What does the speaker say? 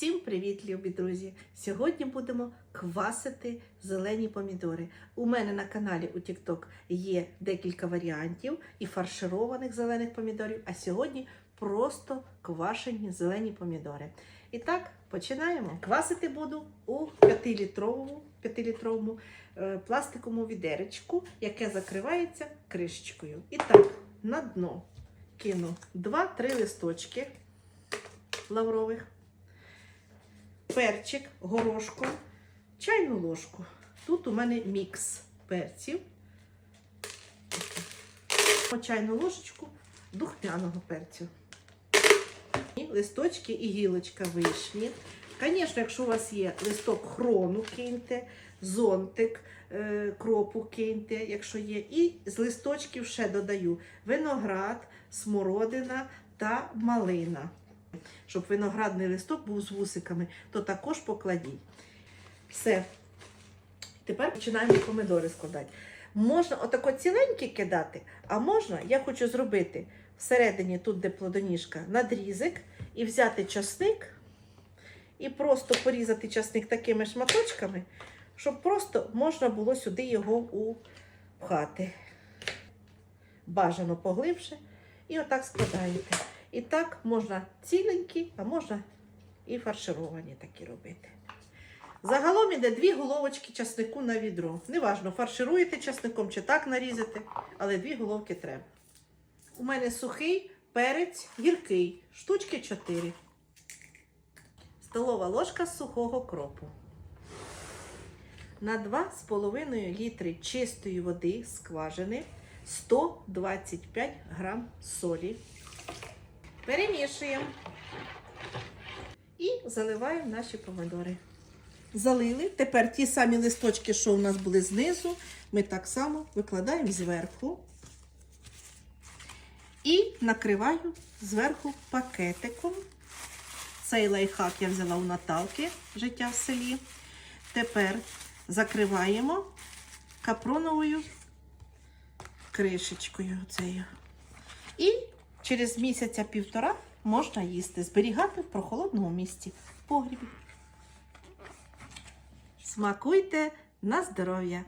Всім привіт, любі друзі! Сьогодні будемо квасити зелені помідори. У мене на каналі у TikTok є декілька варіантів і фаршированих зелених помідорів, а сьогодні просто квашені зелені помідори. І так, починаємо. Квасити буду у 5-літровому, 5-літровому е, пластиковому відеречку, яке закривається кришечкою. І так, на дно кину 2-3 листочки лаврових перчик горошком, чайну ложку. Тут у мене мікс перців. Чайну ложечку духмяного перцю. І листочки і гілочка вишні. Звісно, якщо у вас є листок хрону, киньте, зонтик, е, кропу киньте, якщо є. І з листочків ще додаю виноград, смородина та малина щоб виноградний листок був з вусиками, то також покладіть. Все. Тепер починаємо помидори складати. Можна отако ціленькі кидати, а можна, я хочу зробити всередині, тут, де плодоніжка, надрізик, і взяти часник, і просто порізати часник такими шматочками, щоб просто можна було сюди його упхати. Бажано поглибше. І отак складаєте. І так можна ціленькі, а можна і фаршировані такі робити. Загалом іде дві головочки часнику на відро. Неважно, фаршируєте часником чи так нарізати, але дві головки треба. У мене сухий перець гіркий, штучки 4. Столова ложка сухого кропу. На 2,5 літри чистої води скважини 125 грам солі. Перемішуємо і заливаємо наші помидори. Залили. Тепер ті самі листочки, що у нас були знизу, ми так само викладаємо зверху і накриваю зверху пакетиком. Цей лайфхак я взяла у Наталки життя в селі. Тепер закриваємо капроновою кришечкою. Оцею. І через місяця-півтора можна їсти, зберігати в прохолодному місці в погрібі. Смакуйте на здоров'я!